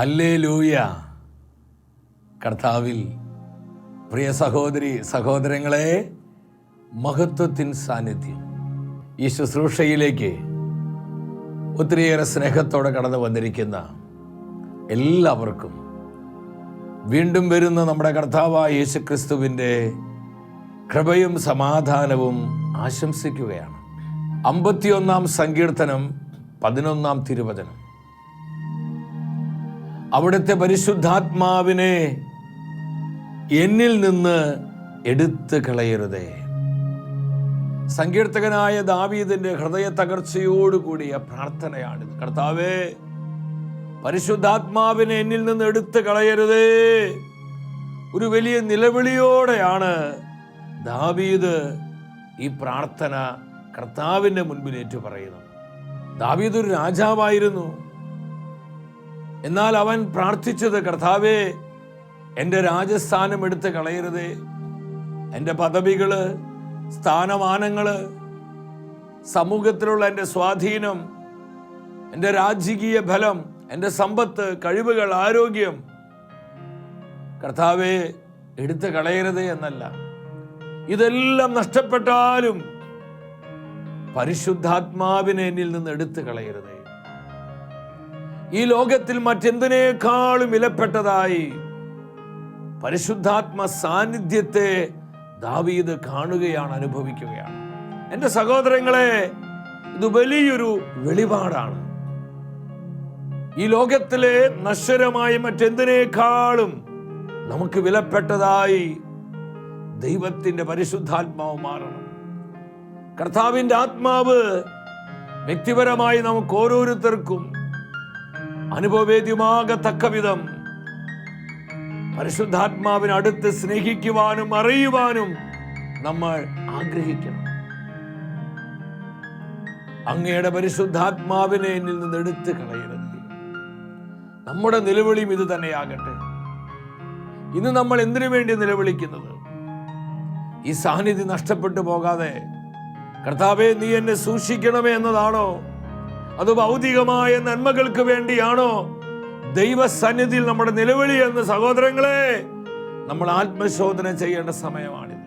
ഹല്ലേ ലൂയ കർത്താവിൽ പ്രിയ സഹോദരി സഹോദരങ്ങളെ മഹത്വത്തിൻ സാന്നിധ്യം. ഈ ശുശ്രൂഷയിലേക്ക് ഒത്തിരിയേറെ സ്നേഹത്തോടെ കടന്നു വന്നിരിക്കുന്ന എല്ലാവർക്കും വീണ്ടും വരുന്ന നമ്മുടെ കർത്താവായ യേശുക്രിസ്തുവിന്റെ കൃപയും സമാധാനവും ആശംസിക്കുകയാണ്. അമ്പത്തിയൊന്നാം സങ്കീർത്തനം പതിനൊന്നാം തിരുവചനം. അവിടുത്തെ പരിശുദ്ധാത്മാവിനെ എന്നിൽ നിന്ന് എടുത്തു കളയരുതേ. സങ്കീർത്തകനായ ദാവീദിന്റെ ഹൃദയ തകർച്ചയോടുകൂടിയ പ്രാർത്ഥനയാണിത്. കർത്താവേ പരിശുദ്ധാത്മാവിനെ എന്നിൽ നിന്ന് എടുത്തു കളയരുതേ. ഒരു വലിയ നിലവിളിയോടെയാണ് ദാവീദ് ഈ പ്രാർത്ഥന കർത്താവിന്റെ മുൻപിലേറ്റു പറയുന്നത് ദാവീദ് ഒരു രാജാവായിരുന്നു. എന്നാൽ അവൻ പ്രാർത്ഥിച്ചത് കർത്താവേ എന്റെ രാജസ്ഥാനം എടുത്ത് കളയരുതേ. എന്റെ പദവികൾ സ്ഥാനമാനങ്ങൾ സമൂഹത്തിലുള്ള എന്റെ സ്വാധീനം എന്റെ രാജകീയ ഫലം എന്റെ സമ്പത്ത് കഴിവുകൾ ആരോഗ്യം കർത്താവെ എടുത്ത് കളയരുതേ എന്നല്ല. ഇതെല്ലാം നഷ്ടപ്പെട്ടാലും പരിശുദ്ധാത്മാവിനെ എന്നിൽ നിന്ന് എടുത്തു കളയരുതേ. ഈ ലോകത്തിൽ മറ്റെന്തിനേക്കാളും വിലപ്പെട്ടതായി പരിശുദ്ധാത്മ സാന്നിധ്യത്തെ ദാവീദ് കാണുകയാണ് അനുഭവിക്കുകയാണ്. എന്റെ സഹോദരങ്ങളെ ഇത് വലിയൊരു വെളിപാടാണ്. ഈ ലോകത്തിലെ നശ്വരമായ മറ്റെന്തിനേക്കാളും നമുക്ക് വിലപ്പെട്ടതായി ദൈവത്തിന്റെ പരിശുദ്ധാത്മാവ് മാറണം. കർത്താവിന്റെ ആത്മാവ് വ്യക്തിപരമായി നമുക്ക് ഓരോരുത്തർക്കും അനുഭവവേദ്യമാകത്തക്ക വിധം പരിശുദ്ധാത്മാവിനടുത്ത് സ്നേഹിക്കുവാനും അറിയുവാനും നമ്മൾ ആഗ്രഹിക്കണം. അങ്ങയുടെ പരിശുദ്ധാത്മാവിനെ എന്നിൽ നിന്ന് എടുത്തു കളയരുത്. നമ്മുടെ നിലവിളിയും ഇത് തന്നെയാകട്ടെ. ഇന്ന് നമ്മൾ എന്തിനു വേണ്ടി നിലവിളിക്കുന്നത്? ഈ സാന്നിധ്യം നഷ്ടപ്പെട്ടു പോകാതെ കർത്താവെ നീ എന്നെ സൂക്ഷിക്കണമേ എന്നതാണോ? അത് ഭൗതികമായ നന്മകൾക്ക് വേണ്ടിയാണോ? ദൈവസന്നിധിയിൽ നമ്മുടെ നിലവിളി എന്ന സഹോദരങ്ങളെ നമ്മൾ ആത്മശോധന ചെയ്യേണ്ട സമയമാണിത്.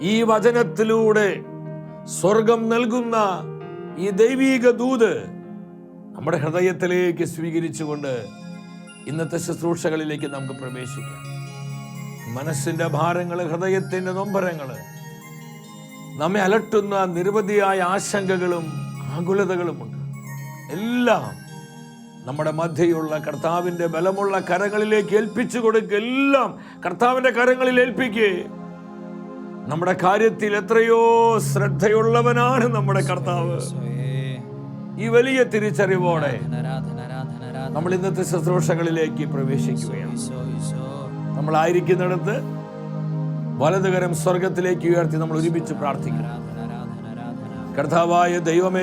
ഈ വചനത്തിലൂടെ സ്വർഗം നൽകുന്ന ഈ ദൈവീക ദൂത് നമ്മുടെ ഹൃദയത്തിലേക്ക് സ്വീകരിച്ചുകൊണ്ട് ഇന്നത്തെ ശുശ്രൂഷകളിലേക്ക് നമുക്ക് പ്രവേശിക്കാം. മനസ്സിന്റെ ഭാരങ്ങൾ ഹൃദയത്തിന്റെ നൊമ്പരങ്ങൾ നമ്മെ അലട്ടുന്ന നിരവധിയായ ആശങ്കകളും ആകുലതകളുമുണ്ട്. എല്ലാം നമ്മുടെ മധ്യയുള്ള കർത്താവിന്റെ ബലമുള്ള കരങ്ങളിലേക്ക് ഏൽപ്പിച്ചു കൊടുക്കുക എല്ലാം കർത്താവിന്റെ കരങ്ങളിൽ ഏൽപ്പിക്കേ. നമ്മുടെ കാര്യത്തിൽ എത്രയോ ശ്രദ്ധയുള്ളവനാണ് നമ്മുടെ കർത്താവ്. ഈ വലിയ തിരിച്ചറിവോടെ നമ്മൾ ഇന്നത്തെ ശുശ്രൂഷകളിലേക്ക് പ്രവേശിക്കുകയാണ്. നമ്മളായിരിക്കുന്നിടത്ത് വലതുകരം സ്വർഗത്തിലേക്ക് ഉയർത്തി നമ്മൾ ഒരുമിച്ച് പ്രാർത്ഥിക്കണം കർത്താവായ ദൈവമേ.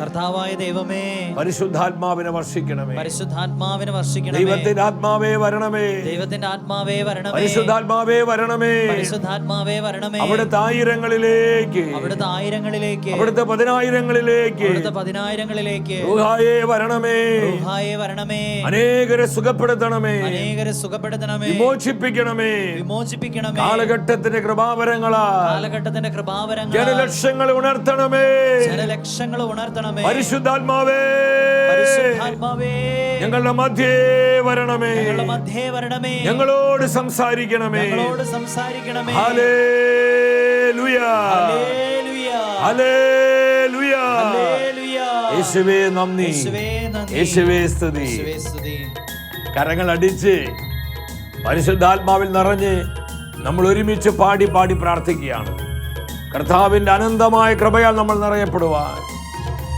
കർത്താവായ ദൈവമേ. പരിശുദ്ധാത്മാവിനെ വർഷിക്കണമേ. പരിശുദ്ധാത്മാവിനെ വർഷിക്കണമേ. ദൈവത്തിന്റെ ആത്മാവേ വരണമേ. ദൈവത്തിന്റെ ആത്മാവേ വരണമേ. പരിശുദ്ധാത്മാവേ വരണമേ. പരിശുദ്ധാത്മാവേ വരണമേ. അവിടുത്തെ ആയിരങ്ങളിലേക്ക്. അവിടുത്തെ ആയിരങ്ങളിലേക്ക്. അവിടുത്തെ പതിനായിരങ്ങളിലേക്ക്. അവിടുത്തെ പതിനായിരങ്ങളിലേക്ക്. ഊഹായേ വരണമേ. ഊഹായെ വരണമേ. അനേകരെ സുഖപ്പെടുത്തണമേ. അനേകരെ സുഖപ്പെടുത്തണമേ. വിമോചിപ്പിക്കണമേ. വിമോചിപ്പിക്കണമേ. കാലഘട്ടത്തിന്റെ കൃപാവരങ്ങളാ കാലഘട്ടത്തിന്റെ കൃപാവരങ്ങൾ ജനലക്ഷങ്ങൾ ഉണർത്തണമേ. ജനലക്ഷങ്ങൾ ഉണർത്തണമേ. പരിശുദ്ധാത്മാവേ. പരിശുദ്ധാത്മാവേ. ഞങ്ങളുടെ മധ്യേ വരണമേ. ഞങ്ങളുടെ മധ്യേ വരണമേ. ഞങ്ങളോട് സംസാരിക്കണമേ. ഞങ്ങളോട് സംസാരിക്കണമേ. ഹല്ലേലൂയ. ഹല്ലേലൂയ. ഹല്ലേലൂയ. ഹല്ലേലൂയ. യേശുവേ നന്ദി. യേശുവേ സ്തുതി. കരങ്ങൾ അടിച്ച് പരിശുദ്ധാത്മാവിൽ നിറഞ്ഞ് നമ്മൾ ഒരുമിച്ച് പാടി പാടി പ്രാർത്ഥിക്കുകയാണ്. കർത്താവിന്റെ അനന്തമായ കൃപയാൽ നമ്മൾ നിറയപ്പെടുവാൻ.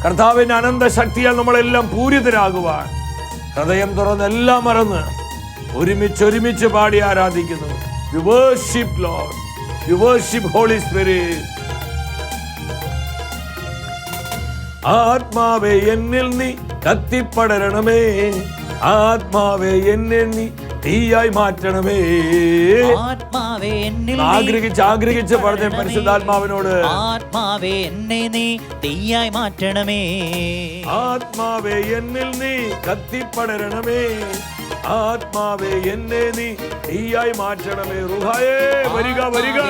കർത്താവിന്റെ അനന്ത ശക്തിയാൽ നമ്മളെല്ലാം പൂരിതരാകുവാൻ. ഹൃദയം തുറന്ന് എല്ലാം മറന്ന് ഒരുമിച്ച് ഒരുമിച്ച് പാടി ആരാധിക്കുന്നു. യു ലോഡ് ഹോളി സ്പിരിറ്റ് ആത്മാവേ എന്നിൽ നീ കത്തിപ്പടരണമേ. ആത്മാവേ എന്നിൽ നീ തീയായി മാറ്റണമേ. ആത്മാവേ എന്നിൽ ആഗ്രഹിച്ച് ആഗ്രഹിച്ച് പറഞ്ഞ. പരിശുദ്ധാത്മാവിനോട്. ആത്മാവേ എന്നെ നീ തീയായി മാറ്റണമേ. ആത്മാവേ എന്നിൽ നീ കത്തിപ്പടരണമേ. ആത്മാവേ എന്നെ നീ തീയായി മാറ്റണമേ. റുഹായേ വരിക വരിക.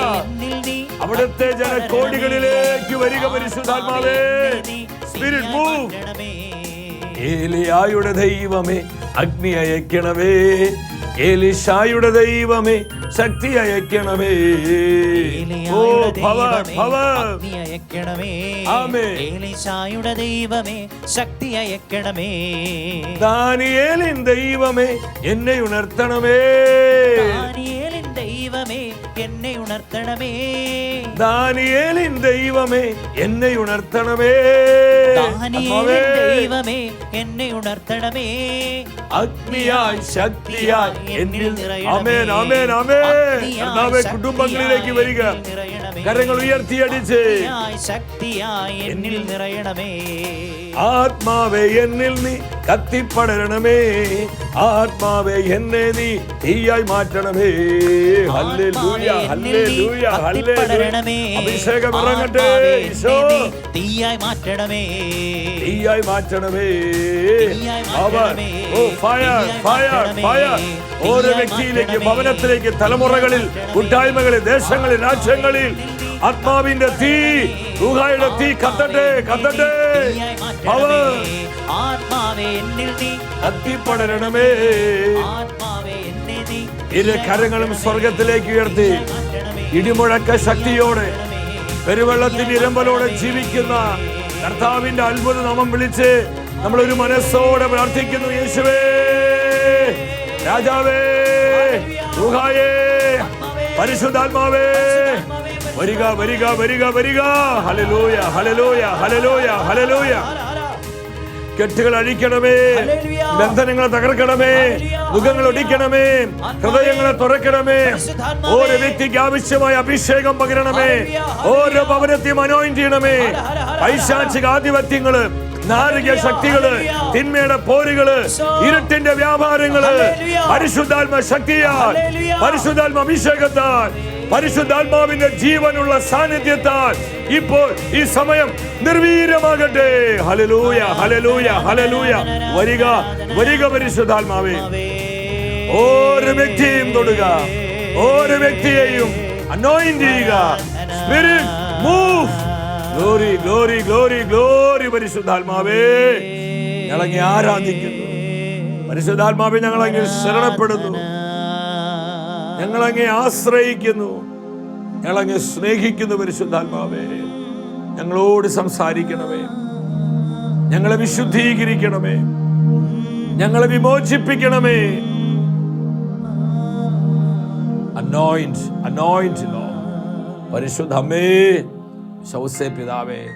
അവിടുത്തെ ജനകോടികളിലേക്ക് വരിക പരിശുദ്ധാത്മാവേ. സ്പിരിറ്റ് മൂവ് ഏലിയായുടെ ദൈവമേ അഗ്നി അയക്കണമേ ഏലിഷായുടെ ദൈവമേ ശക്തി അയക്കണമേ. ഓ ഏലിയായുടെ പവർ ദൈവമേ, പവർ അഗ്നി അയക്കണമേ. ആമേൻ. ഏലീശായുടെ ദൈവമേ ശക്തി അയക്കണമേ. ദാനിയേലിൻ ദൈവമേ എന്നെ ഉണർത്തണമേ. ദാനിയേലിൻ ദൈവമേ എന്നെ ഉണർത്തണമേ. ദാനിയേലിൻ ദൈവമേ എന്നെ ഉണർത്തണമേ ആത്മാവേ, ദാനിയേലിൻ ദൈവമേ എന്നെ ഉണർത്തണമേ അഗ്നിയായി ശക്തിയായി എന്നിൽ നിറയണമേ. ആമേൻ ആമേൻ ആമേൻ അഗ്നിയായി കർത്താവേ കുടുംബങ്ങളിലേക്ക് വരിക. എന്നിൽ നിറയണമേ. കരങ്ങൾ ഉയർത്തിയടിച്ച്. അഗ്നിയായി ശക്തിയായി എന്നിൽ നിറയണമേ. ആത്മാവേ എന്നിൽ നീ കത്തിപ്പടരണമേ ആത്മാവേ എന്നെ നീ തീയായി മാറ്റണമേ ഹല്ലേലൂയ ഹല്ലേലൂയ ഹല്ലേലൂയ കത്തിപ്പടരണമേ. അഭിഷേകം ഇറങ്ങട്ടെ ആത്മാവേ, ഈശോ എന്നെ നീ തീയായി മാറ്റണമേ തീയായി മാറ്റണമേ തീയായി അവർ മാറ്റണമേ. ഓ ഫയർ തീയായി ഫയർ മാറ്റണമേ. ഫയർ ഓരോ തീയായി വ്യക്തിയിലേക്ക് മാറ്റണമേ. ഭവനത്തിലേക്ക് തലമുറകളിൽ മാറ്റണമേ. കൂട്ടായ്മകളിൽ ദേശങ്ങളിൽ രാജ്യങ്ങളിൽ ആത്മാവിന്റെ തീ ഗുഹയുടെ തീ കത്തട്ടെ കത്തട്ടെ. അവർ കത്തിപ്പടരണമേ. ഇരു കരങ്ങളും സ്വർഗത്തിലേക്ക് ഉയർത്തി. ഇടിമുഴക്ക ശക്തിയോടെ പെരുവെള്ളത്തിന്റെ ഇരമ്പലോടെ ജീവിക്കുന്ന കർത്താവിന്റെ അത്ഭുത നാമം വിളിച്ച് നമ്മൾ ഒരു മനസ്സോടെ പ്രാർത്ഥിക്കുന്നു യേശുവേ. രാജാവേ ഗുഹായേ പരിശുദ്ധാത്മാവേ. വരിക വരിക വരിക വരിക. ഹലലൂയ ഹലലൂയ ഹലലൂയ ഹലലൂയ കെട്ടുകൾ അഴിക്കണമേ. ബന്ധനങ്ങളെ തകർക്കണമേ. മുഖങ്ങൾ ഒടിക്കണമേ. ഹൃദയങ്ങളെ തുറക്കണമേ. ഓരോ വ്യക്തിക്ക് ആവശ്യമായ അഭിഷേകം പകരണമേ. ഓരോ ഭവനത്തെയും അനോയിൻ ചെയ്യണമേ. പൈശാചിക ആധിപത്യങ്ങൾ നാരിക ശക്തികൾ തിന്മയുടെ പോരുകൾ ഇരുട്ടിന്റെ വ്യാപാരങ്ങൾ. പരിശുദ്ധാത്മ ശക്തിയാൽ. പരിശുദ്ധാത്മ അഭിഷേകത്താൽ പരിശുദ്ധാത്മാവിന്റെ ജീവനുള്ള സാന്നിധ്യത്താൽ ഇപ്പോൾ ഈ സമയം നിർവീര്യമാകട്ടെ. ഹലലൂയ ഹലലൂയ ഹലലൂയ വരിക വരിക പരിശുദ്ധാത്മാവേ. ഓരോ വ്യക്തിയെയും തൊടുക. ഓരോ വ്യക്തിയെയും അനോയിന്റ് ചെയ്യുക. Spirit move glory glory glory glory പരിശുദ്ധാത്മാവേ. ഞങ്ങളങ്ങെ ആരാധിക്കുന്നു. പരിശുദ്ധാത്മാവെ ഞങ്ങളങ്ങെ ശരണപ്പെടുന്നു. ഞങ്ങളങ്ങെ ആശ്രയിക്കുന്നു. ഞങ്ങളങ്ങെ സ്നേഹിക്കുന്നു പരിശുദ്ധാത്മാവേ. ഞങ്ങളോട് സംസാരിക്കണമേ. ഞങ്ങളെ വിശുദ്ധീകരിക്കണമേ. ഞങ്ങളെ വിമോചിപ്പിക്കണമേ. അനോയിന്റ് അനോയിന്റ് ലോ പരിശുദ്ധ അമ്മേ ശൗസേ പിതാവേ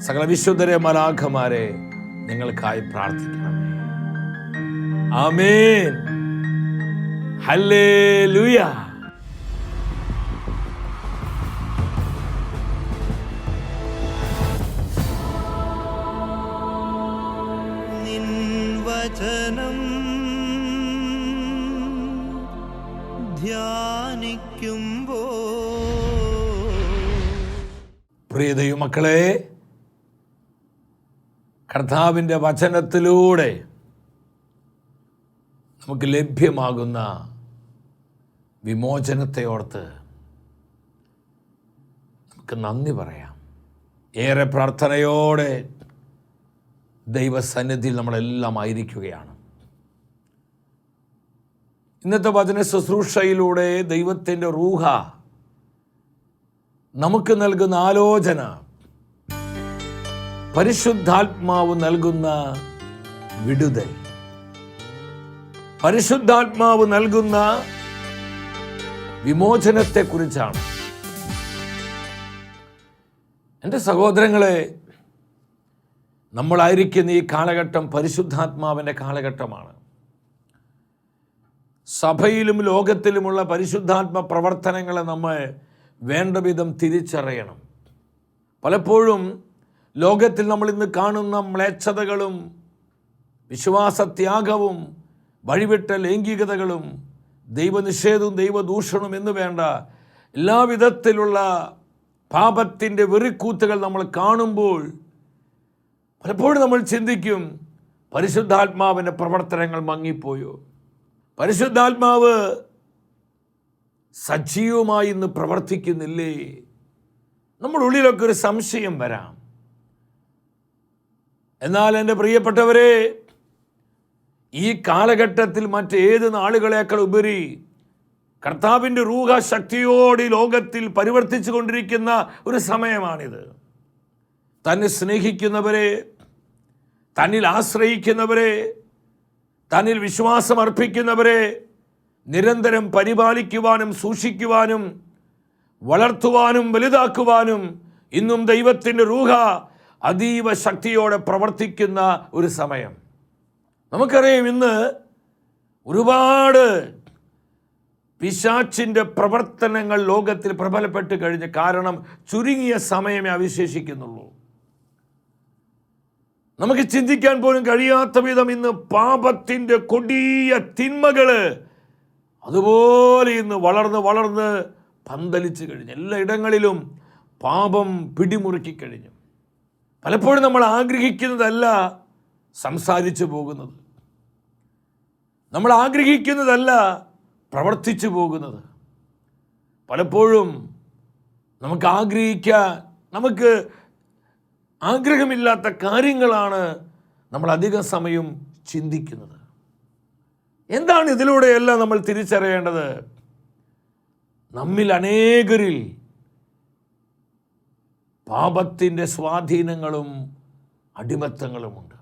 സകല വിശുദ്ധരെ മലാഖമാരെ ഞങ്ങൾക്കായി പ്രാർത്ഥിക്കണമേ. ആമേൻ. ഹല്ലേലൂയ വചനം ധ്യാനിക്കുമ്പോൾ പ്രിയ ദൈവമക്കളെ കർത്താവിന്റെ വചനത്തിലൂടെ നമുക്ക് ലഭ്യമാകുന്ന വിമോചനത്തെ ഓർത്ത് നമുക്ക് നന്ദി പറയാം. ഏറെ പ്രാർത്ഥനയോടെ ദൈവസന്നിധിയിൽ നമ്മളെല്ലാം ആയിരിക്കുകയാണ്. ഇന്നത്തെ വചന ശുശ്രൂഷയിലൂടെ ദൈവത്തിന്റെ റൂഹ നമുക്ക് നൽകുന്ന ആലോചന പരിശുദ്ധാത്മാവ് നൽകുന്ന വിടുതൽ പരിശുദ്ധാത്മാവ് നൽകുന്ന വിമോചനത്തെക്കുറിച്ചാണ്. എന്റെ സഹോദരങ്ങളെ നമ്മളായിരിക്കുന്ന ഈ കാലഘട്ടം പരിശുദ്ധാത്മാവിന്റെ കാലഘട്ടമാണ്. സഭയിലും ലോകത്തിലുമുള്ള പരിശുദ്ധാത്മ പ്രവർത്തനങ്ങളെ നമ്മൾ വേണ്ട വിധം തിരിച്ചറിയണം. പലപ്പോഴും ലോകത്തിൽ നമ്മൾ ഇന്ന് കാണുന്ന മ്ലേച്ഛതകളും വിശ്വാസത്യാഗവും വഴിവിട്ട ലൈംഗികതകളും ദൈവനിഷേധവും ദൈവദൂഷണവും എന്ന് വേണ്ട എല്ലാവിധത്തിലുള്ള പാപത്തിന്റെ വെറിക്കൂത്തുകൾ നമ്മൾ കാണുമ്പോൾ പലപ്പോഴും നമ്മൾ ചിന്തിക്കും പരിശുദ്ധാത്മാവിന്റെ പ്രവർത്തനങ്ങൾ മങ്ങിപ്പോയോ? പരിശുദ്ധാത്മാവ് സജീവമായി ഇന്ന് പ്രവർത്തിക്കുന്നില്ലേ? നമ്മുടെ ഉള്ളിലൊക്കെ ഒരു സംശയം വരാം. എന്നാൽ എന്റെ പ്രിയപ്പെട്ടവരെ ഈ കാലഘട്ടത്തിൽ മറ്റേത് നാളുകളേക്കാൾ ഉപരി കർത്താവിന്റെ റൂഹ ശക്തിയോട് ഈ ലോകത്തിൽ പരിവർത്തിച്ചു കൊണ്ടിരിക്കുന്ന ഒരു സമയമാണിത്. തന്നെ സ്നേഹിക്കുന്നവരെ തന്നിൽ ആശ്രയിക്കുന്നവരെ തന്നിൽ വിശ്വാസം അർപ്പിക്കുന്നവരെ നിരന്തരം പരിപാലിക്കുവാനും സൂക്ഷിക്കുവാനും വളർത്തുവാനും വലുതാക്കുവാനും ഇന്നും ദൈവത്തിന്റെ റൂഹ അതീവ ശക്തിയോടെ പ്രവർത്തിക്കുന്ന ഒരു സമയം. നമുക്കറിയാം ഇന്ന് ഒരുപാട് പിശാച്ചിന്റെ പ്രവർത്തനങ്ങൾ ലോകത്തിൽ പ്രബലപ്പെട്ട് കഴിഞ്ഞ് കാരണം ചുരുങ്ങിയ സമയമേ അവശേഷിക്കുന്നുള്ളൂ. നമുക്ക് ചിന്തിക്കാൻ പോലും കഴിയാത്ത വിധം ഇന്ന് പാപത്തിന്റെ കൊടിയ തിന്മകൾ അതുപോലെ ഇന്ന് വളർന്ന് വളർന്ന് പന്തലിച്ച് കഴിഞ്ഞു എല്ലായിടങ്ങളിലും പാപം പിടിമുറുക്കി കഴിഞ്ഞു. പലപ്പോഴും നമ്മൾ ആഗ്രഹിക്കുന്നതല്ല സംസാരിച്ചു പോകുന്നത്. നമ്മൾ ആഗ്രഹിക്കുന്നതല്ല പ്രവർത്തിച്ചു പോകുന്നത്. പലപ്പോഴും നമുക്ക് ആഗ്രഹിക്കാൻ നമുക്ക് ആഗ്രഹമില്ലാത്ത കാര്യങ്ങളാണ് നമ്മൾ അധിക സമയം ചിന്തിക്കുന്നത്. എന്താണ് ഇതിലൂടെയെല്ലാം നമ്മൾ തിരിച്ചറിയേണ്ടത്? നമ്മിൽ അനേകരിൽ പാപത്തിന്റെ സ്വാധീനങ്ങളും അടിമത്തങ്ങളുമുണ്ട്.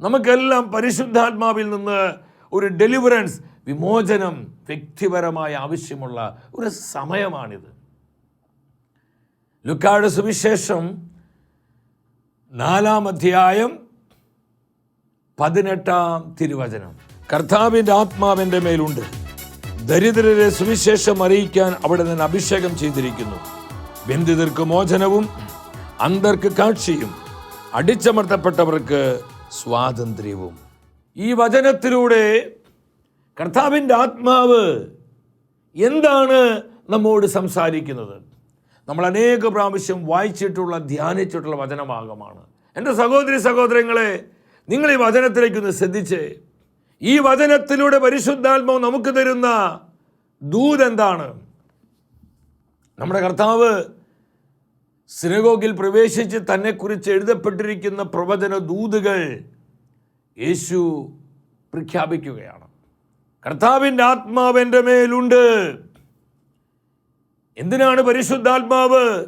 നമുക്കെല്ലാം പരിശുദ്ധാത്മാവിൽ നിന്ന് ഒരു ഡെലിവറൻസ് വിമോചനം വ്യക്തിപരമായ ആവശ്യമുള്ള ഒരു സമയമാണിത്. ലുക്കാട് സുവിശേഷം നാലാം അധ്യായം പതിനെട്ടാം തിരുവചനം. കർത്താവിന്റെ ആത്മാവിന്റെ മേലുണ്ട്. ദരിദ്രരെ സുവിശേഷം അറിയിക്കാൻ അവിടെ നിന്ന് അഭിഷേകം ചെയ്തിരിക്കുന്നു. ബന്ധിതർക്ക് മോചനവും അന്തർക്ക് കാക്ഷിയും അടിച്ചമർത്തപ്പെട്ടവർക്ക് സ്വാതന്ത്ര്യവും. ഈ വചനത്തിലൂടെ കർത്താവിന്റെ ആത്മാവ് എന്താണ് നമ്മോട് സംസാരിക്കുന്നത്? നമ്മൾ അനേക പ്രാവശ്യം വായിച്ചിട്ടുള്ള ധ്യാനിച്ചിട്ടുള്ള വചനഭാഗമാണ്. എന്റെ സഹോദരി സഹോദരങ്ങളെ നിങ്ങൾ ഈ വചനത്തിലേക്കൊന്ന് ശ്രദ്ധിച്ച്. ഈ വചനത്തിലൂടെ പരിശുദ്ധാത്മാവ് നമുക്ക് തരുന്ന ദൂത് എന്താണ്? നമ്മുടെ കർത്താവ് സിനഗോഗിൽ പ്രവേശിച്ച് തന്നെക്കുറിച്ച് എഴുതപ്പെട്ടിരിക്കുന്ന പ്രവചന ദൂതുകൾ യേശു പ്രഖ്യാപിക്കുകയാണ്. കർത്താവിന്റെ ആത്മാവ് എന്റെ മേലുണ്ട്. എന്തിനാണ് പരിശുദ്ധാത്മാവ്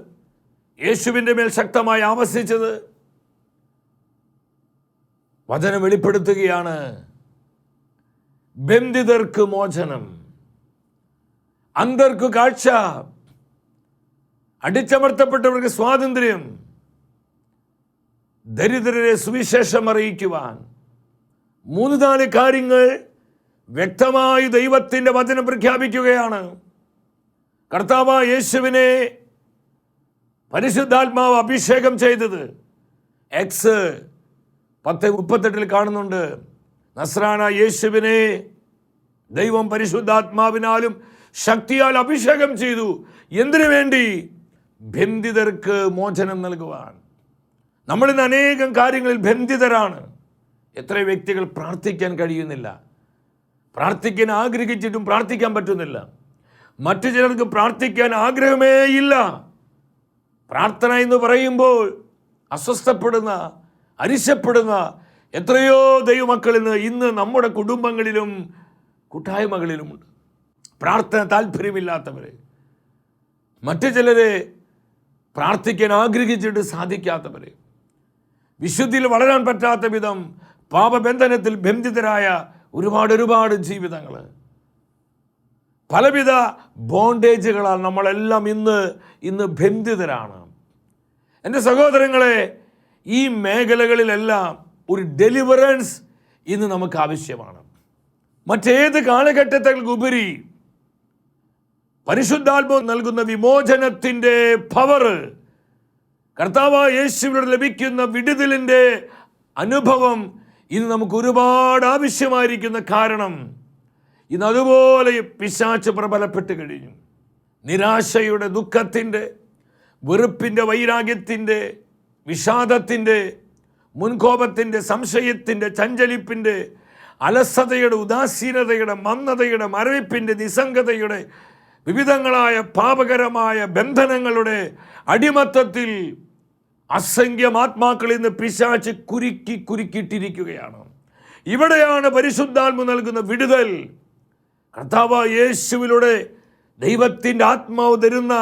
യേശുവിന്റെ മേൽ ശക്തമായി ആവസിച്ചത്? വചനം വെളിപ്പെടുത്തുകയാണ്. ബന്ധിതർക്ക് മോചനം അന്തർക്ക് കാഴ്ച അടിച്ചമർത്തപ്പെട്ടവർക്ക് സ്വാതന്ത്ര്യം ദരിദ്രരെ സുവിശേഷം അറിയിക്കുവാൻ മൂന്ന് നാല് കാര്യങ്ങൾ വ്യക്തമായി ദൈവത്തിന്റെ വചനം പ്രഖ്യാപിക്കുകയാണ്. കർത്താവ് യേശുവിനെ പരിശുദ്ധാത്മാവ് അഭിഷേകം ചെയ്തത് എക്സ് പത്ത് മുപ്പത്തെട്ടിൽ കാണുന്നുണ്ട്. നസ്രാന യേശുവിനെ ദൈവം പരിശുദ്ധാത്മാവിനാലും ശക്തിയാൽ അഭിഷേകം ചെയ്തു. എന്തിനു വേണ്ടി? ബന്ധിതർക്ക് മോചനം നൽകുവാൻ. നമ്മളിന്ന് അനേകം കാര്യങ്ങളിൽ ബന്ധിതരാണ്. എത്ര വ്യക്തികൾ പ്രാർത്ഥിക്കാൻ കഴിയുന്നില്ല. പ്രാർത്ഥിക്കാൻ ആഗ്രഹിച്ചിട്ടും പ്രാർത്ഥിക്കാൻ പറ്റുന്നില്ല. മറ്റു ചിലർക്ക് പ്രാർത്ഥിക്കാൻ ആഗ്രഹമേ ഇല്ല. പ്രാർത്ഥന എന്ന് പറയുമ്പോൾ അസ്വസ്ഥപ്പെടുന്ന അരിശപ്പെടുന്ന എത്രയോ ദൈവമക്കൾ ഇന്ന് ഇന്ന് നമ്മുടെ കുടുംബങ്ങളിലും കൂട്ടായ്മകളിലുമുണ്ട് പ്രാർത്ഥന താല്പര്യമില്ലാത്തവർ മറ്റു ചിലരെ പ്രാർത്ഥിക്കാൻ ആഗ്രഹിച്ചിട്ട് സാധിക്കാത്തവർ വിശുദ്ധിയിൽ വളരാൻ പറ്റാത്ത വിധം പാപബന്ധനത്തിൽ ബന്ധിതരായ ഒരുപാട് ഒരുപാട് ജീവിതങ്ങൾ. പലവിധ ബോണ്ടേജുകളാൽ നമ്മളെല്ലാം ഇന്ന് ഇന്ന് ബന്ധിതരാണ്. എന്റെ സഹോദരങ്ങളെ ഈ മേഖലകളിലെല്ലാം ഒരു ഡെലിവറൻസ് ഇന്ന് നമുക്ക് ആവശ്യമാണ്. മറ്റേത് കാലഘട്ടത്തിലുപരി പരിശുദ്ധാത്മാവ് നൽകുന്ന വിമോചനത്തിന്റെ പവർ കർത്താവ് യേശുവിനോട് ലഭിക്കുന്ന വിടുതലിന്റെ അനുഭവം ഇന്ന് നമുക്ക് ഒരുപാട് ആവശ്യമായിരിക്കുന്ന കാരണം ഇന്ന് അതുപോലെ പിശാച്ച് പ്രബലപ്പെട്ട് കഴിഞ്ഞു. നിരാശയുടെ ദുഃഖത്തിന്റെ വെറുപ്പിന്റെ വൈരാഗ്യത്തിന്റെ വിഷാദത്തിന്റെ മുൻകോപത്തിന്റെ സംശയത്തിന്റെ ചഞ്ചലിപ്പിന്റെ അലസതയുടെ ഉദാസീനതയുടെ മന്ദതയുടെ മരവിപ്പിന്റെ നിസ്സംഗതയുടെ വിവിധങ്ങളായ പാപകരമായ ബന്ധനങ്ങളുടെ അടിമത്തത്തിൽ അസംഖ്യം ആത്മാക്കളിൽ നിന്ന് പിശാച്ച് കുരുക്കി കുരുക്കിയിട്ടിരിക്കുകയാണ്. ഇവിടെയാണ് പരിശുദ്ധാത്മ നൽകുന്ന വിടുതൽ. കർത്താവ് യേശുവിലൂടെ ദൈവത്തിന്റെ ആത്മാവ് തരുന്ന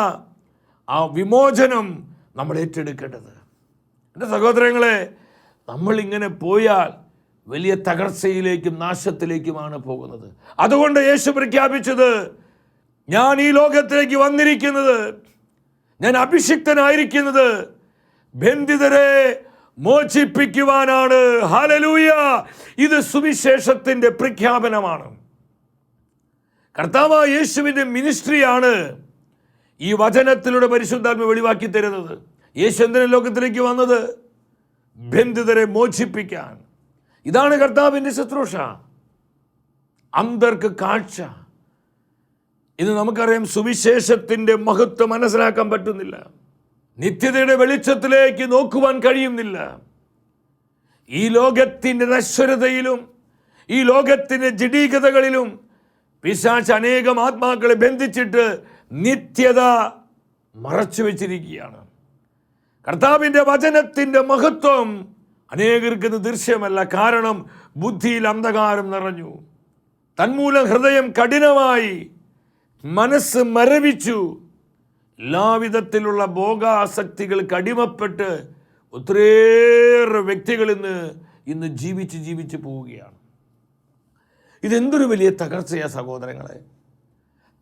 ആ വിമോചനം നമ്മൾ ഏറ്റെടുക്കേണ്ടത്. എന്റെ സഹോദരങ്ങളെ നമ്മളിങ്ങനെ പോയാൽ വലിയ തകർച്ചയിലേക്കും നാശത്തിലേക്കുമാണ് പോകുന്നത്. അതുകൊണ്ട് യേശു പ്രഖ്യാപിച്ചത് ഞാൻ ഈ ലോകത്തിലേക്ക് വന്നിരിക്കുന്നത് ഞാൻ അഭിഷിക്തനായിരിക്കുന്നത് ബന്ധിതരെ മോചിപ്പിക്കുവാനാണ്. ഹാലലൂയ ഇത് സുവിശേഷത്തിന്റെ പ്രഖ്യാപനമാണ്. കർത്താവ് യേശുവിന്റെ മിനിസ്ട്രിയാണ് ഈ വചനത്തിലൂടെ പരിശുദ്ധാത്മ വെളിവാക്കി തരുന്നത്. യേശു എന്തിനെ ലോകത്തിലേക്ക് വന്നത്? ബന്ധിതരെ മോചിപ്പിക്കാൻ. ഇതാണ് കർത്താവിന്റെ ശുശ്രൂഷ. അന്തർക്ക് കാഴ്ച. ഇന്ന് നമുക്കറിയാം സുവിശേഷത്തിന്റെ മഹത്വം മനസ്സിലാക്കാൻ പറ്റുന്നില്ല. നിത്യതയുടെ വെളിച്ചത്തിലേക്ക് നോക്കുവാൻ കഴിയുന്നില്ല. ഈ ലോകത്തിന്റെ നശ്വരതയിലും ഈ ലോകത്തിന്റെ ജഡീകതകളിലും പിശാച്ച് അനേകം ആത്മാക്കളെ ബന്ധിച്ചിട്ട് നിത്യത മറച്ചു വെച്ചിരിക്കുകയാണ്. കർത്താവിന്റെ വചനത്തിന്റെ മഹത്വം അനേകർക്ക് ദൃശ്യമല്ല. കാരണം ബുദ്ധിയിൽ അന്ധകാരം നിറഞ്ഞു. തന്മൂലം ഹൃദയം കഠിനമായി മനസ്സ് മരവിച്ചു. എല്ലാവിധത്തിലുള്ള ഭോഗാസക്തികൾക്ക് അടിമപ്പെട്ട് ഒത്തിരിയേറെ വ്യക്തികൾ ഇന്ന് ഇന്ന് ജീവിച്ച് ജീവിച്ച് പോവുകയാണ്. ഇതെന്തൊരു വലിയ തകർച്ചയാ സഹോദരങ്ങളെ.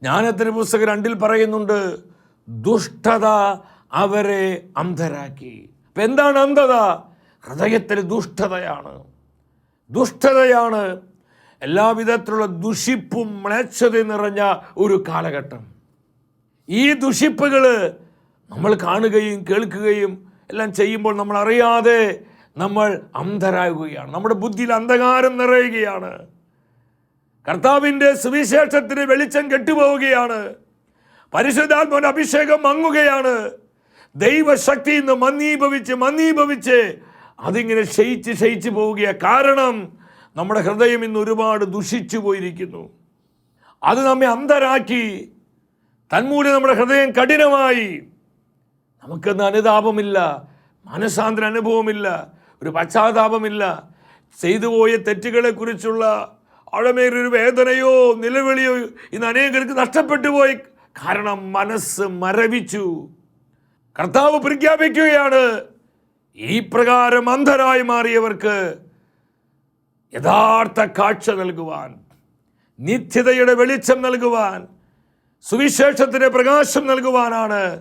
ജ്ഞാനത്തിന് പുസ്തകം രണ്ടിൽ പറയുന്നുണ്ട് ദുഷ്ടത അവരെ അന്ധരാക്കി. അപ്പം എന്താണ് അന്ധത? ഹൃദയത്തിൽ ദുഷ്ടതയാണ്. ദുഷ്ടതയാണ് എല്ലാവിധത്തിലുള്ള ദുഷിപ്പും മ്ലേച്ഛതയും നിറഞ്ഞ ഒരു കാലഘട്ടം. ഈ ദുഷിപ്പുകൾ നമ്മൾ കാണുകയും കേൾക്കുകയും എല്ലാം ചെയ്യുമ്പോൾ നമ്മൾ അറിയാതെ നമ്മൾ അന്ധരാകുകയാണ്. നമ്മുടെ ബുദ്ധിയിൽ അന്ധകാരം നിറയുകയാണ്. കർത്താവിന്റെ സുവിശേഷത്തിന് വെളിച്ചം കെട്ടുപോവുകയാണ്. പരിശുദ്ധാത്മന അഭിഷേകം മങ്ങുകയാണ്. ദൈവശക്തി ഇന്ന് മന്ദീഭവിച്ച് മന്ദീഭവിച്ച് അതിങ്ങനെ ക്ഷയിച്ച് ക്ഷയിച്ച് പോവുകയാണ് കാരണം നമ്മുടെ ഹൃദയം ഇന്ന് ഒരുപാട് ദുഷിച്ചു പോയിരിക്കുന്നു. അത് നമ്മെ അന്ധരാക്കി തന്മൂലം നമ്മുടെ ഹൃദയം കഠിനമായി. നമുക്കെന്ന് അനുതാപമില്ല മനസാന്തര അനുഭവമില്ല ഒരു പശ്ചാത്താപമില്ല. ചെയ്തു പോയ തെറ്റുകളെക്കുറിച്ചുള്ള അഴമേറൊരു വേദനയോ നിലവിളിയോ ഇന്ന് അനേകർക്ക് നഷ്ടപ്പെട്ടു പോയി. കാരണം മനസ്സ് മരവിച്ചു. കർത്താവ് പ്രഖ്യാപിക്കുകയാണ് ഈ പ്രകാരം അന്ധരായി മാറിയവർക്ക് യഥാർത്ഥ കാഴ്ച നൽകുവാൻ നിത്യതയുടെ വെളിച്ചം നൽകുവാൻ സുവിശേഷത്തിന്റെ പ്രകാശം നൽകുവാനാണ്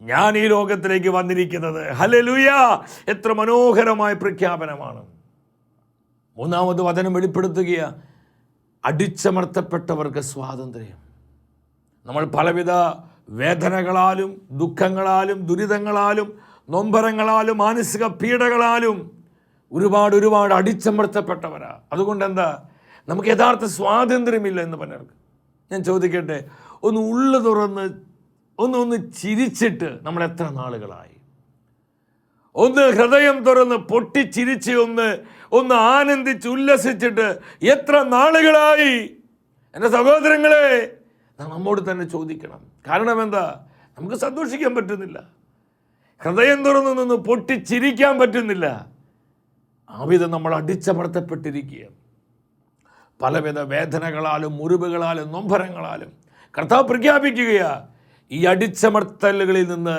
ഞാൻ ഈ ലോകത്തിലേക്ക് വന്നിരിക്കുന്നത്. ഹലലുയ എത്ര മനോഹരമായ പ്രഖ്യാപനമാണ്. മൂന്നാമത് വചനം വെളിപ്പെടുത്തുകയ. അടിച്ചമർത്തപ്പെട്ടവർക്ക് സ്വാതന്ത്ര്യം. നമ്മൾ പലവിധ വേദനകളാലും ദുഃഖങ്ങളാലും ദുരിതങ്ങളാലും നൊമ്പരങ്ങളാലും മാനസിക പീഡകളാലും ഒരുപാട് ഒരുപാട് അടിച്ചമർത്തപ്പെട്ടവരാ. അതുകൊണ്ട് എന്താ നമുക്ക് യഥാർത്ഥ സ്വാതന്ത്ര്യമില്ല എന്ന് പലർക്ക്. ഞാൻ ചോദിക്കട്ടെ ഒന്ന് ഉള്ളു തുറന്ന് ഒന്ന് ഒന്ന് ചിരിച്ചിട്ട് നമ്മൾ എത്ര നാളുകളായി? ഒന്ന് ഹൃദയം തുറന്ന് പൊട്ടിച്ചിരിച്ച് ഒന്ന് ഒന്ന് ആനന്ദിച്ച് ഉല്ലസിച്ചിട്ട് എത്ര നാളുകളായി? എന്റെ സഹോദരങ്ങളെ നമ്മോട് തന്നെ ചോദിക്കണം. കാരണം എന്താ? നമുക്ക് സന്തോഷിക്കാൻ പറ്റുന്നില്ല. ഹൃദയം തുറന്ന് നിന്ന് പൊട്ടിച്ചിരിക്കാൻ പറ്റുന്നില്ല. ആ വിധം നമ്മൾ അടിച്ചമർത്തപ്പെട്ടിരിക്കുക പലവിധ വേദനകളാലും മുറിവുകളാലും നൊമ്പരങ്ങളാലും കർത്താവ് പ്രഖ്യാപിക്കുകയാ ഈ അടിച്ചമർത്തലുകളിൽ നിന്ന്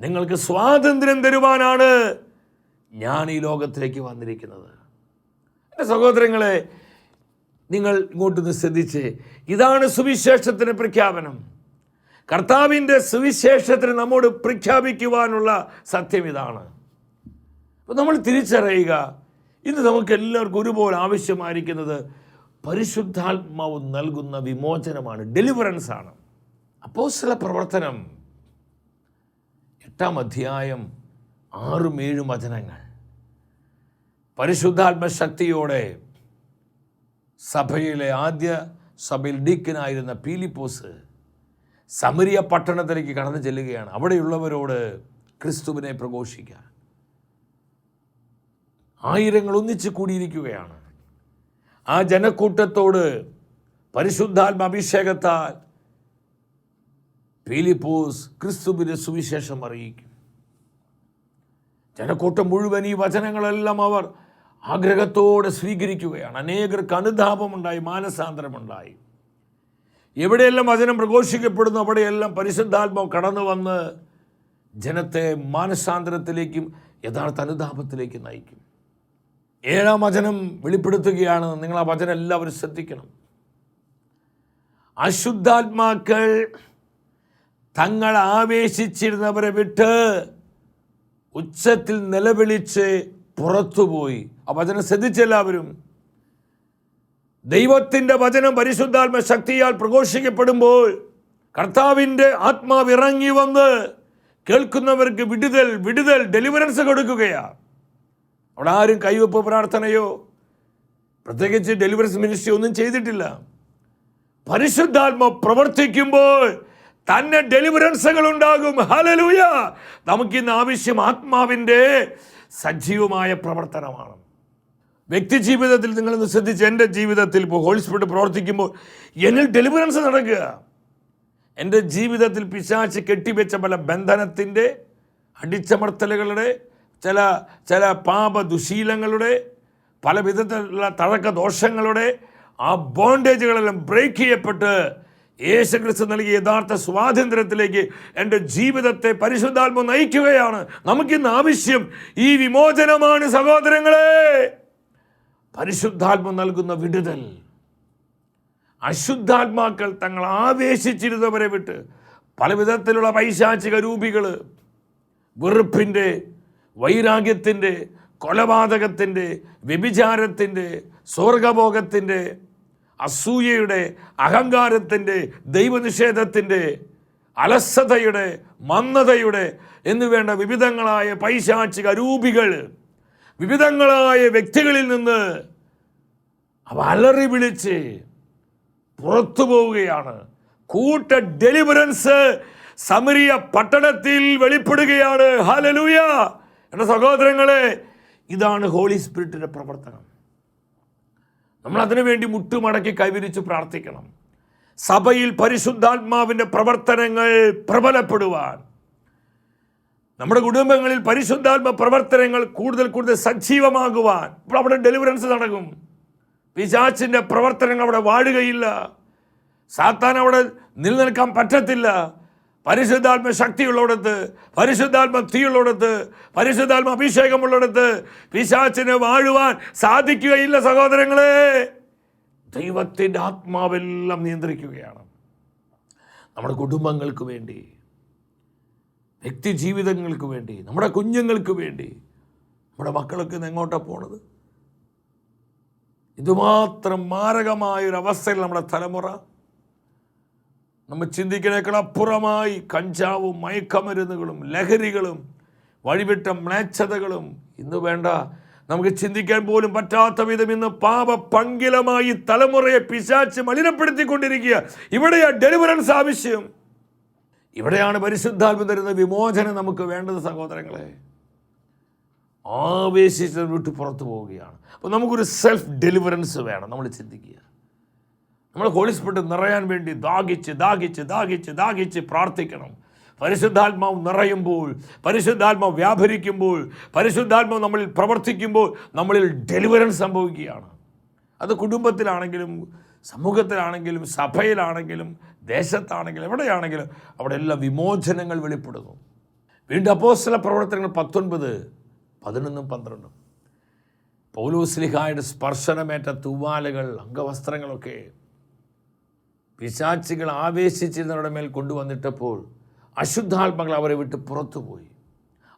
നിങ്ങൾക്ക് സ്വാതന്ത്ര്യം തരുവാനാണ് ഞാൻ ഈ ലോകത്തിലേക്ക് വന്നിരിക്കുന്നത്. എന്റെ സഹോദരങ്ങളെ നിങ്ങൾ ഇങ്ങോട്ടൊന്ന് ശ്രദ്ധിച്ച് ഇതാണ് സുവിശേഷത്തിന് പ്രഖ്യാപനം. കർത്താവിന്റെ സുവിശേഷത്തിന് നമ്മോട് പ്രഖ്യാപിക്കുവാനുള്ള സത്യം ഇതാണ്. അപ്പോൾ നമ്മൾ തിരിച്ചറിയുക ഇന്ന് നമുക്ക് എല്ലാവർക്കും ഒരുപോലെ ആവശ്യമായിരിക്കുന്നത് പരിശുദ്ധാത്മാവ് നൽകുന്ന വിമോചനമാണ്. ഡെലിവറൻസ് ആണ്. അപ്പോസ്തല പ്രവർത്തനം. എട്ടാം അധ്യായം ആറും ഏഴും വചനങ്ങൾ. പരിശുദ്ധാത്മ ശക്തിയോടെ സഭയിലെ ആദ്യ സഭയിൽ ഡീക്കനായിരുന്ന പീലിപ്പോസ് സമരിയ പട്ടണത്തിലേക്ക് കടന്നു ചെല്ലുകയാണ്. അവിടെയുള്ളവരോട് ക്രിസ്തുവിനെ പ്രഘോഷിക്കാൻ. ആയിരങ്ങൾ ഒന്നിച്ച് കൂടിയിരിക്കുകയാണ്. ആ ജനക്കൂട്ടത്തോട് പരിശുദ്ധാത്മ അഭിഷേകത്താൽ ഫിലിപ്പോസ് ക്രിസ്തുവിന് സുവിശേഷം അറിയിക്കും. ജനക്കൂട്ടം മുഴുവൻ ഈ വചനങ്ങളെല്ലാം അവർ ആഗ്രഹത്തോടെ സ്വീകരിക്കുകയാണ്. അനേകർക്ക് അനുതാപമുണ്ടായി മാനസാന്തരമുണ്ടായി. എവിടെയെല്ലാം വചനം പ്രഘോഷിക്കപ്പെടുന്നു അവിടെയെല്ലാം പരിശുദ്ധാത്മാവ് കടന്നു വന്ന് ജനത്തെ മാനസാന്തരത്തിലേക്കും യഥാർത്ഥ അനുതാപത്തിലേക്കും നയിക്കും. ഏഴാം വചനം വെളിപ്പെടുത്തുകയാണ്. നിങ്ങൾ ആ വചനം എല്ലാവരും ശ്രദ്ധിക്കണം. അശുദ്ധാത്മാക്കൾ തങ്ങൾ ആവേശിച്ചിരുന്നവരെ വിട്ട് ഉച്ചത്തിൽ നിലവിളിച്ച് പുറത്തുപോയി. ആ വചനം ശ്രദ്ധിച്ചെല്ലാവരും ദൈവത്തിന്റെ വചനം പരിശുദ്ധാത്മ ശക്തിയാൽ പ്രഘോഷിക്കപ്പെടുമ്പോൾ കർത്താവിന്റെ ആത്മാവിറങ്ങി വന്ന് കേൾക്കുന്നവർക്ക് വിടുതൽ വിടുതൽ ഡെലിവറൻസ് കൊടുക്കുകയാണ്. അവിടെ ആരും കൈവപ്പ് പ്രാർത്ഥനയോ പ്രത്യേകിച്ച് ഡെലിവറൻസ് മിനിസ്ട്രി ഒന്നും ചെയ്തിട്ടില്ല. പരിശുദ്ധാത്മ പ്രവർത്തിക്കുമ്പോൾ തന്നെ ഡെലിവറൻസുകൾ ഉണ്ടാകും. ഹലലൂയ നമുക്കിന്ന് ആവശ്യം ആത്മാവിന്റെ സജീവമായ പ്രവർത്തനമാണ്. വ്യക്തി ജീവിതത്തിൽ നിങ്ങൾ ശ്രദ്ധിച്ച് എന്റെ ജീവിതത്തിൽ ഇപ്പോൾ ഹോളി സ്പിരിറ്റ് പ്രവർത്തിക്കുമ്പോൾ എന്നിൽ ഡെലിവറൻസ് നടക്കുക. എന്റെ ജീവിതത്തിൽ പിശാച്ച് കെട്ടിവെച്ച പല ബന്ധനത്തിന്റെ അടിച്ചമർത്തലുകളുടെ ചില ചില പാപ ദുശീലങ്ങളുടെ പല വിധത്തിലുള്ള തഴക്ക ദോഷങ്ങളുടെ ആ ബോണ്ടേജുകളെല്ലാം ബ്രേക്ക് ചെയ്യപ്പെട്ട് യേശുക്രിസ്തു നൽകിയ യഥാർത്ഥ സ്വാതന്ത്ര്യത്തിലേക്ക് എന്റെ ജീവിതത്തെ പരിശുദ്ധാത്മ നയിക്കുകയാണ്. നമുക്കിന്ന് ആവശ്യം ഈ വിമോചനമാണ് സഹോദരങ്ങളെ. പരിശുദ്ധാത്മ നൽകുന്ന വിടുതൽ. അശുദ്ധാത്മാക്കൾ തങ്ങൾ ആവേശിച്ചിരുന്നവരെ വിട്ട് പല വിധത്തിലുള്ള പൈശാചിക രൂപികൾ വെറുപ്പിന്റെ വൈരാഗ്യത്തിന്റെ കൊലപാതകത്തിന്റെ വ്യഭിചാരത്തിന്റെ സ്വർഗഭോഗത്തിന്റെ അസൂയയുടെ അഹങ്കാരത്തിന്റെ ദൈവനിഷേധത്തിന്റെ അലസതയുടെ മന്ദതയുടെ എന്നുവേണ്ട വിവിധങ്ങളായ പൈശാചിക രൂപികൾ വിവിധങ്ങളായ വ്യക്തികളിൽ നിന്ന് അവ അലറി വിളിച്ച് പുറത്തു പോവുകയാണ്. കൂട്ട ഡെലിവറൻസ് സമരിയ പട്ടണത്തിൽ വെളിപ്പെടുകയാണ്. ഹാലലൂയ എന്റെ സഹോദരങ്ങളെ ഇതാണ് ഹോളി സ്പിരിറ്റിന്റെ പ്രവർത്തനം. നമ്മൾ അതിനു വേണ്ടി മുട്ടുമടക്കി കൈവിരിച്ച് പ്രാർത്ഥിക്കണം. സഭയിൽ പരിശുദ്ധാത്മാവിന്റെ പ്രവർത്തനങ്ങൾ പ്രബലപ്പെടുവാൻ. നമ്മുടെ കുടുംബങ്ങളിൽ പരിശുദ്ധാത്മ പ്രവർത്തനങ്ങൾ കൂടുതൽ കൂടുതൽ സജീവമാകുവാൻ. ഇപ്പോൾ അവിടെ ഡെലിവറൻസ് നടക്കും. പിശാച്ചിന്റെ പ്രവർത്തനങ്ങൾ അവിടെ വാഴുകയില്ല. സാത്താൻ അവിടെ നിലനിൽക്കാൻ പറ്റത്തില്ല. പരിശുദ്ധാത്മ ശക്തിയുള്ളിടത്ത് പരിശുദ്ധാത്മ തീയുള്ളിടത്ത് പരിശുദ്ധാത്മ അഭിഷേകമുള്ളിടത്ത് പിശാച്ചിന് വാഴുവാൻ സാധിക്കുകയില്ല സഹോദരങ്ങളെ. ദൈവത്തിന്റെ ആത്മാവെല്ലാം നിയന്ത്രിക്കുകയാണ്. നമ്മുടെ കുടുംബങ്ങൾക്ക് വേണ്ടി വ്യക്തി ജീവിതങ്ങൾക്ക് വേണ്ടി നമ്മുടെ കുഞ്ഞുങ്ങൾക്ക് വേണ്ടി നമ്മുടെ മക്കളൊക്കെ ഇന്ന് എങ്ങോട്ടാണ് പോണത്? ഇതുമാത്രം മാരകമായൊരവസ്ഥയിൽ നമ്മുടെ തലമുറ നമ്മൾ ചിന്തിക്കുന്നേക്കാൾ അപ്പുറമായി കഞ്ചാവും മയക്കമരുന്നുകളും ലഹരികളും വഴിവിട്ട മ്ലേച്ഛതകളും ഇന്ന് വേണ്ട. നമുക്ക് ചിന്തിക്കാൻ പോലും പറ്റാത്ത വിധം ഇന്ന് പാപ പങ്കിലമായി തലമുറയെ പിശാച്ച് മലിനപ്പെടുത്തിക്കൊണ്ടിരിക്കുക. ഇവിടെയാണ് ഡെലിവറൻസ് ആവശ്യം. ഇവിടെയാണ് പരിശുദ്ധാത്മ തരുന്ന വിമോചനം നമുക്ക് വേണ്ടത് സഹോദരങ്ങളെ. ആവേശിച്ച് വിട്ട് പുറത്തു പോവുകയാണ്. അപ്പോൾ നമുക്കൊരു സെൽഫ് ഡെലിവറൻസ് വേണം നമ്മൾ ചിന്തിക്കുക. നമ്മൾ ഹോളിസ്പിട്ട് നിറയാൻ വേണ്ടി ദാഹിച്ച് ദാഹിച്ച് ദാഹിച്ച് ദാഹിച്ച് പ്രാർത്ഥിക്കണം. പരിശുദ്ധാത്മാവ് നിറയുമ്പോൾ പരിശുദ്ധാത്മാവ് വ്യാപരിക്കുമ്പോൾ പരിശുദ്ധാത്മാവ് നമ്മളിൽ പ്രവർത്തിക്കുമ്പോൾ നമ്മളിൽ ഡെലിവറൻസ് സംഭവിക്കുകയാണ്. അത് കുടുംബത്തിലാണെങ്കിലും സമൂഹത്തിലാണെങ്കിലും സഭയിലാണെങ്കിലും ദേശത്താണെങ്കിലും എവിടെയാണെങ്കിലും അവിടെ എല്ലാ വിമോചനങ്ങൾ വെളിപ്പെടുന്നു. വീണ്ടും അപ്പോസ്തല പ്രവർത്തനങ്ങൾ പത്തൊൻപത് പതിനൊന്നും പന്ത്രണ്ടും. പൗലോസ്ലിഹായുടെ സ്പർശനമേറ്റ തൂവാലകൾ അംഗവസ്ത്രങ്ങളൊക്കെ പിശാച്ചികൾ ആവേശിച്ചിരുന്നവരുടെ മേൽ കൊണ്ടുവന്നിട്ടപ്പോൾ അശുദ്ധാത്മകൾ അവരെ വിട്ട് പുറത്തുപോയി.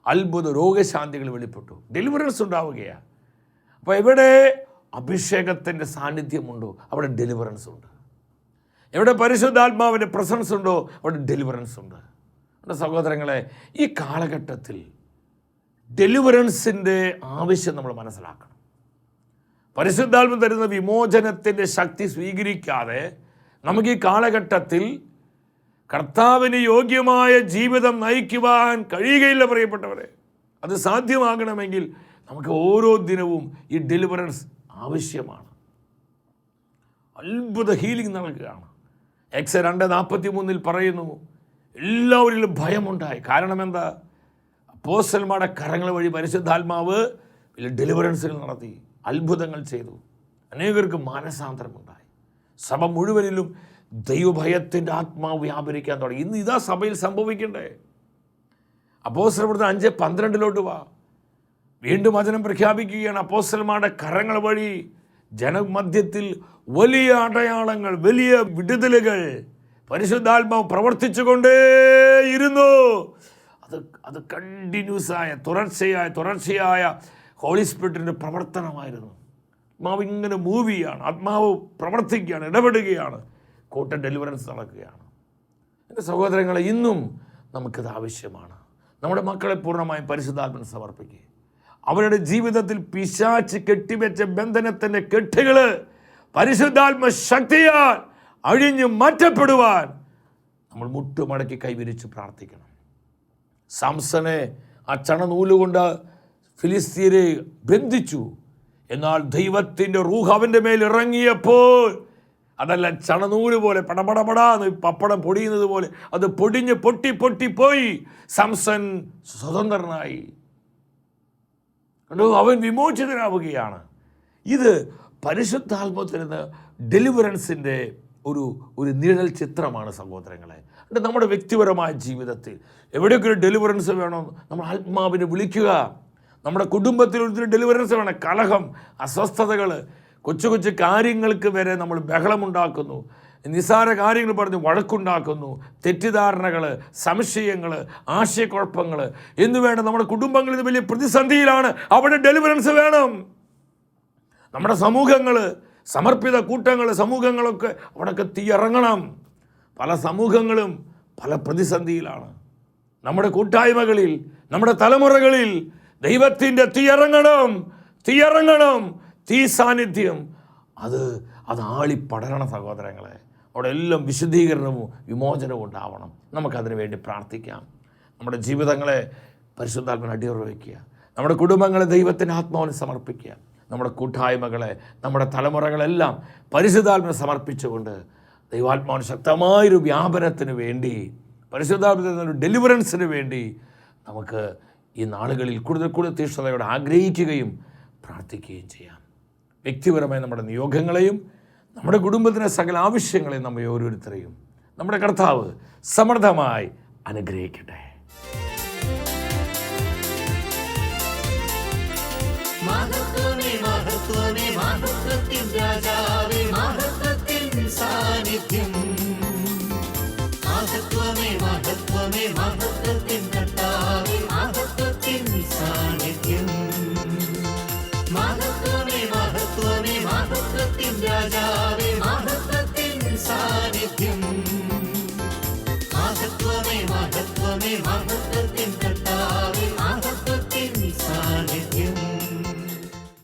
അത്ഭുത രോഗശാന്തികൾ വെളിപ്പെട്ടു. ഡെലിവറൻസ് ഉണ്ടാവുകയാണ്. അപ്പോൾ എവിടെ അഭിഷേകത്തിന്റെ സാന്നിധ്യമുണ്ടോ അവിടെ ഡെലിവറൻസ് ഉണ്ട്. എവിടെ പരിശുദ്ധാത്മാവിന്റെ പ്രസൻസ് ഉണ്ടോ അവിടെ ഡെലിവറൻസ് ഉണ്ട്. എന്റെ സഹോദരങ്ങളെ ഈ കാലഘട്ടത്തിൽ ഡെലിവറൻസിന്റെ ആവശ്യം നമ്മൾ മനസ്സിലാക്കണം. പരിശുദ്ധാത്മ തരുന്ന വിമോചനത്തിന്റെ ശക്തി സ്വീകരിക്കാതെ നമുക്ക് ഈ കാലഘട്ടത്തിൽ കർത്താവിന് യോഗ്യമായ ജീവിതം നയിക്കുവാൻ കഴിയുകയില്ല പ്രിയപ്പെട്ടവരെ. അത് സാധ്യമാകണമെങ്കിൽ നമുക്ക് ഓരോ ദിനവും ഈ ഡെലിവറൻസ് ആവശ്യമാണ്. അത്ഭുത ഹീലിംഗ് നടക്കുകയാണ് എക്സ് രണ്ട് നാൽപ്പത്തി മൂന്നിൽ പറയുന്നു എല്ലാവരിലും ഭയമുണ്ടായി. കാരണം എന്താ? പോസ്റ്റൽമാടെ കരങ്ങൾ വഴി പരിശുദ്ധാത്മാവ് ഡെലിവറൻസുകൾ നടത്തി അത്ഭുതങ്ങൾ ചെയ്തു. അനേകർക്ക് മാനസാന്തരമുണ്ടായി സഭ മുഴുവനിലും ദൈവഭയത്തിന്റെ ആത്മാവ് വ്യാപരിക്കാൻ തുടങ്ങി. ഇന്ന് ഇതാ സഭയിൽ സംഭവിക്കണ്ടേ? അപ്പോസ്റ്റൽ അഞ്ച് പന്ത്രണ്ടിലോട്ട് വാ. വീണ്ടും വചനം പ്രഖ്യാപിക്കുകയാണ്. അപ്പോസ്റ്റർമാരുടെ കരങ്ങൾ വഴി ജനമധ്യത്തിൽ വലിയ അടയാളങ്ങൾ വലിയ വിടുതലുകൾ പരിശുദ്ധാത്മാവ് പ്രവർത്തിച്ചുകൊണ്ടേയിരുന്നു. അത് അത് കണ്ടിന്യൂസായ തുടർച്ചയായ തുടർച്ചയായ ഹോളി സ്പിരിറ്റിന്റെ പ്രവർത്തനമായിരുന്നു. ആത്മാവ് ഇങ്ങനെ മൂവ് ചെയ്യാണ്. ആത്മാവ് പ്രവർത്തിക്കുകയാണ് ഇടപെടുകയാണ്. കൂട്ട ഡെലിവറൻസ് നടക്കുകയാണ്. എന്റെ സഹോദരങ്ങളെ ഇന്നും നമുക്കിത് ആവശ്യമാണ്. നമ്മുടെ മക്കളെ പൂർണമായും പരിശുദ്ധാത്മൻ സമർപ്പിക്കുക അവരുടെ ജീവിതത്തിൽ പിശാച്ച് കെട്ടിവെച്ച ബന്ധനത്തിന്റെ കെട്ടുകൾ പരിശുദ്ധാത്മ ശക്തിയാൽ അഴിഞ്ഞു മാറ്റപ്പെടുവാൻ നമ്മൾ മുട്ടുമടക്കി കൈവിരിച്ച് പ്രാർത്ഥിക്കണം. സാംസനെ ആ ചണനൂലുകൊണ്ട് ഫിലിസ്തീനെ ബന്ധിച്ചു. എന്നാൽ ദൈവത്തിന്റെ റൂഹ് അവന്റെ മേൽ ഇറങ്ങിയപ്പോൾ അതല്ല ചണനൂൽ പോലെ പടപടപടാന്ന് പപ്പടം പൊടിയുന്നത് പോലെ അത് പൊടിഞ്ഞ് പൊട്ടി പൊട്ടി പോയി. സംസൻ സ്വതന്ത്രനായി. കണ്ടോ? അവൻ വിമോചിതനാവുകയാണ് ഇത് പരിശുദ്ധാത്മത്തിന് ഡെലിവറൻസിന്റെ ഒരു ഒരു നിഴൽ ചിത്രമാണ് സഹോദരങ്ങളെ. നമ്മുടെ വ്യക്തിപരമായ ജീവിതത്തിൽ എവിടെയൊക്കെ ഒരു ഡെലിവറൻസ് വേണം നമ്മൾ ആത്മാവിനെ വിളിക്കുക. നമ്മുടെ കുടുംബത്തിൽ ഒരു ഡെലിവറൻസ് വേണം. കലഹം അസ്വസ്ഥതകൾ കൊച്ചു കൊച്ചു കാര്യങ്ങൾക്ക് വരെ നമ്മൾ ബഹളമുണ്ടാക്കുന്നു. നിസ്സാര കാര്യങ്ങൾ പറഞ്ഞ് വഴക്കുണ്ടാക്കുന്നു. തെറ്റിദ്ധാരണകൾ സംശയങ്ങൾ ആശയക്കുഴപ്പങ്ങൾ എന്ന് വേണം നമ്മുടെ കുടുംബങ്ങളിൽ വലിയ പ്രതിസന്ധിയിലാണ് അവിടെ ഡെലിവറൻസ് വേണം. നമ്മുടെ സമൂഹങ്ങൾ സമർപ്പിത കൂട്ടങ്ങൾ സമൂഹങ്ങളൊക്കെ അവിടെയൊക്കെ തീയിറങ്ങണം. പല സമൂഹങ്ങളും പല പ്രതിസന്ധിയിലാണ്. നമ്മുടെ കൂട്ടായ്മകളിൽ നമ്മുടെ തലമുറകളിൽ ദൈവത്തിന്റെ തീയിറങ്ങണം തീയിറങ്ങണം തീ സാന്നിധ്യം. അത് അത് ആളിപ്പടരണം സഹോദരങ്ങളെ. അവിടെ എല്ലാം വിശുദ്ധീകരണവും വിമോചനവും ഉണ്ടാവണം. നമുക്കതിനു വേണ്ടി പ്രാർത്ഥിക്കാം. നമ്മുടെ ജീവിതങ്ങളെ പരിശുദ്ധാത്മന അടിയുറവയ്ക്കുക. നമ്മുടെ കുടുംബങ്ങളെ ദൈവത്തിന്റെ ആത്മാവിന് സമർപ്പിക്കുക. നമ്മുടെ കൂട്ടായ്മകളെ നമ്മുടെ തലമുറകളെല്ലാം പരിശുദ്ധാത്മന സമർപ്പിച്ചുകൊണ്ട് ദൈവാത്മാവിന് ശക്തമായൊരു വ്യാപനത്തിന് വേണ്ടി പരിശുദ്ധാത്മ ഡെലിവറൻസിന് വേണ്ടി നമുക്ക് ഈ നാളുകളിൽ കൂടുതൽ കൂടുതൽ തീഷ്ണതയോടെ ആഗ്രഹിക്കുകയും പ്രാർത്ഥിക്കുകയും ചെയ്യാം. വ്യക്തിപരമായ നമ്മുടെ നിയോഗങ്ങളെയും നമ്മുടെ കുടുംബത്തിന്റെ സകല ആവശ്യങ്ങളെയും നമ്മെ ഓരോരുത്തരെയും നമ്മുടെ കർത്താവ് സമൃദ്ധമായി അനുഗ്രഹിക്കട്ടെ. സാന്നിധ്യം. മഹത്വമേ മഹത്വമേ മഹത്വത്തിൻ